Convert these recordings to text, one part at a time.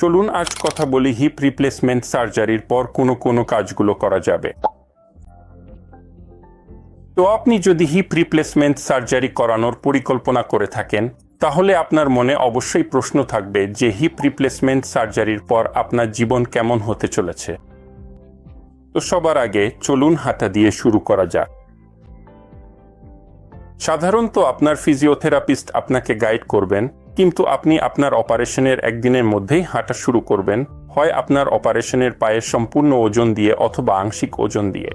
চলুন আজ কথা বলি হিপ রিপ্লেসমেন্ট সার্জারির পর কোনো কোনো কাজগুলো করা যাবে। তো আপনি যদি হিপ রিপ্লেসমেন্ট সার্জারি করানোর পরিকল্পনা করে থাকেন, তাহলে আপনার মনে অবশ্যই প্রশ্ন থাকবে যে হিপ রিপ্লেসমেন্ট সার্জারির পর আপনার জীবন কেমন হতে চলেছে। তো সবার আগে চলুন হাতা দিয়ে শুরু করা যাক। সাধারণত আপনার ফিজিওথেরাপিস্ট আপনাকে গাইড করবেন কিন্তু আপনি আপনার অপারেশনের একদিনের মধ্যেই হাঁটা শুরু করবেন। হয় আপনার অপারেশনের পায়ের সম্পূর্ণ ওজন দিয়ে অথবা আংশিক ওজন দিয়ে।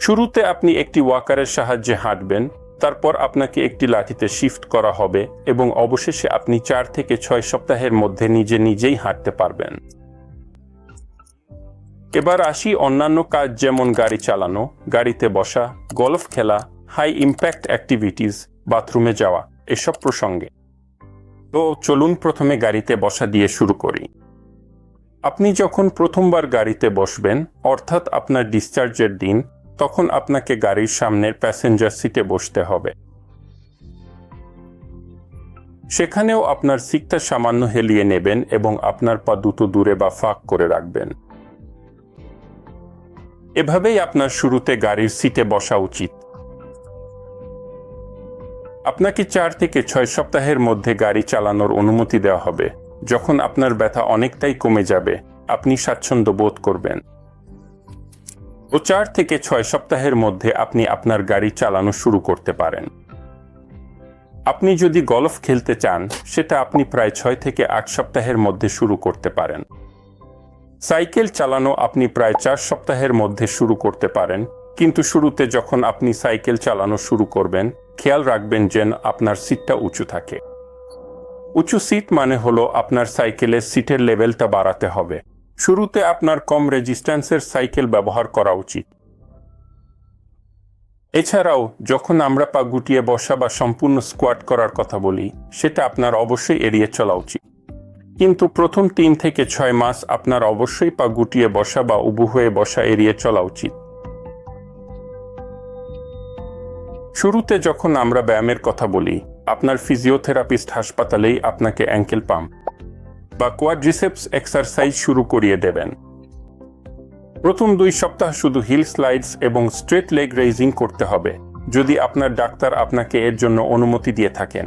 শুরুতে আপনি একটি ওয়াকারের সাহায্যে হাঁটবেন, তারপর আপনাকে একটি লাঠিতে শিফট করা হবে এবং অবশেষে আপনি চার থেকে ছয় সপ্তাহের মধ্যে নিজে নিজেই হাঁটতে পারবেন। এবার আসি অন্যান্য কাজ যেমন গাড়ি চালানো, গাড়িতে বসা, গলফ খেলা হাই ইম্প্যাক্ট অ্যাক্টিভিটিস বাথরুমে যাওয়া, এসব প্রসঙ্গে। তো চলুন প্রথমে গাড়িতে বসা দিয়ে শুরু করি। আপনি যখন প্রথমবার গাড়িতে বসবেন, অর্থাৎ আপনার ডিসচার্জের দিন, তখন আপনাকে গাড়ির সামনের প্যাসেঞ্জার সিটে বসতে হবে। সেখানেও আপনার সিটটা সামান্য হেলিয়ে নেবেন এবং আপনার পা দুটো দূরে বা ফাঁক করে রাখবেন। এভাবেই আপনার শুরুতে গাড়ির সিটে বসা উচিত। আপনাকে চার থেকে ছয় সপ্তাহের মধ্যে গাড়ি চালানোর অনুমতি দেওয়া হবে। যখন আপনার ব্যথা অনেকটাই কমে যাবে, আপনি স্বাচ্ছন্দ্য বোধ করবেন। ও চার থেকে ছয় সপ্তাহের মধ্যে আপনি আপনার গাড়ি চালানো শুরু করতে পারেন। আপনি যদি গলফ খেলতে চান, সেটা আপনি প্রায় ছয় থেকে আট সপ্তাহের মধ্যে শুরু করতে পারেন। সাইকেল চালানো আপনি প্রায় চার সপ্তাহের মধ্যে শুরু করতে পারেন, কিন্তু শুরুতে যখন আপনি সাইকেল চালানো শুরু করবেন খেয়াল রাখবেন যেন আপনার সিটটা উঁচু থাকে। উঁচু সিট মানে হলো আপনার সাইকেলের সিটের লেভেলটা বাড়াতে হবে। শুরুতে আপনার কম রেজিস্ট্যান্সের সাইকেল ব্যবহার করা উচিত। এছাড়াও, যখন আমরা পা গুটিয়ে বসা বা সম্পূর্ণ স্কোয়াট করার কথা বলি, সেটা আপনার অবশ্যই এড়িয়ে চলা উচিত। কিন্তু প্রথম তিন থেকে ছয় মাস আপনার অবশ্যই পা গুটিয়ে বসা বা উবু হয়ে বসা এড়িয়ে চলা উচিত। শুরুতে যখন আমরা ব্যায়ামের কথা বলি, আপনার ফিজিওথেরাপিস্ট হাসপাতালেই আপনাকে অ্যাঙ্কেল পাম্প বা কোয়াড্রিসেপস এক্সারসাইজ শুরু করিয়ে দেবেন। প্রথম দুই সপ্তাহ শুধু হিল স্লাইডস এবং স্ট্রেট লেগ রেইজিং করতে হবে, যদি আপনার ডাক্তার আপনাকে এর জন্য অনুমতি দিয়ে থাকেন।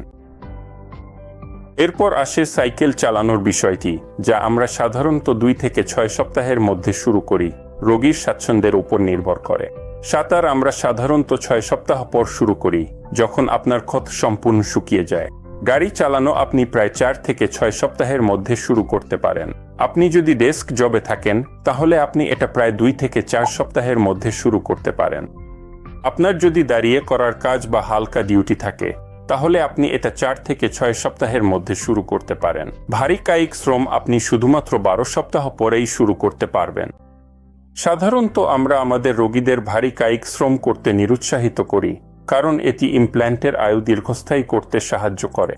এরপর আসে সাইকেল চালানোর বিষয়টি, যা আমরা সাধারণত দুই থেকে ছয় সপ্তাহের মধ্যে শুরু করি, রোগীর স্বাচ্ছন্দ্যের উপর নির্ভর করে। সাঁতার আমরা সাধারণত ছয় সপ্তাহ পর শুরু করি, যখন আপনার ক্ষত সম্পূর্ণ শুকিয়ে যায়। গাড়ি চালানো আপনি প্রায় চার থেকে ছয় সপ্তাহের মধ্যে শুরু করতে পারেন। আপনি যদি ডেস্ক জবে থাকেন, তাহলে আপনি এটা প্রায় দুই থেকে চার সপ্তাহের মধ্যে শুরু করতে পারেন। আপনার যদি দাঁড়িয়ে করার কাজ বা হালকা ডিউটি থাকে, তাহলে আপনি এটা চার থেকে ছয় সপ্তাহের মধ্যে শুরু করতে পারেন। ভারী কায়িক শ্রম আপনি শুধুমাত্র বারো সপ্তাহ পরেই শুরু করতে পারবেন। সাধারণত আমরা আমাদের রোগীদের ভারী কায়িক শ্রম করতে নিরুৎসাহিত করি, কারণ এটি ইমপ্ল্যান্টের আয়ু দীর্ঘস্থায়ী করতে সাহায্য করে।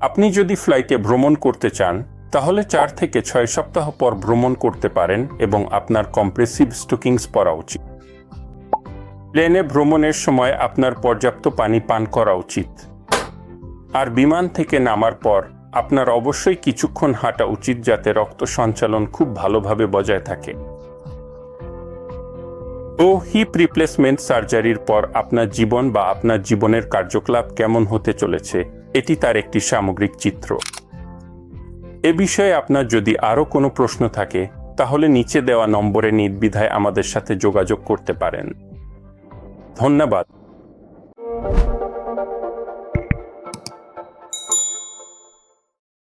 আপনি যদি ফ্লাইটে ভ্রমণ করতে চান, তাহলে চার থেকে ছয় সপ্তাহ পর ভ্রমণ করতে পারেন এবং আপনার কম্প্রেসিভ স্টুকিংস পরা উচিত। প্লেনে ভ্রমণের সময় আপনার পর্যাপ্ত পানি পান করা উচিত। আর বিমান থেকে নামার পর আপনার অবশ্যই কিছুক্ষণ হাঁটা উচিত যাতে রক্ত সঞ্চালন খুব ভালোভাবে বজায় থাকে। ও হিপ রিপ্লেসমেন্ট সার্জারির পর আপনার জীবন বা আপনার জীবনের কার্যকলাপ কেমন হতে চলেছে, এটি তার একটি সামগ্রিক চিত্র। এ বিষয়ে আপনার যদি আরও কোনো প্রশ্ন থাকে, তাহলে নিচে দেওয়া নম্বরে নির্বিধায় আমাদের সাথে যোগাযোগ করতে পারেন। ধন্যবাদ।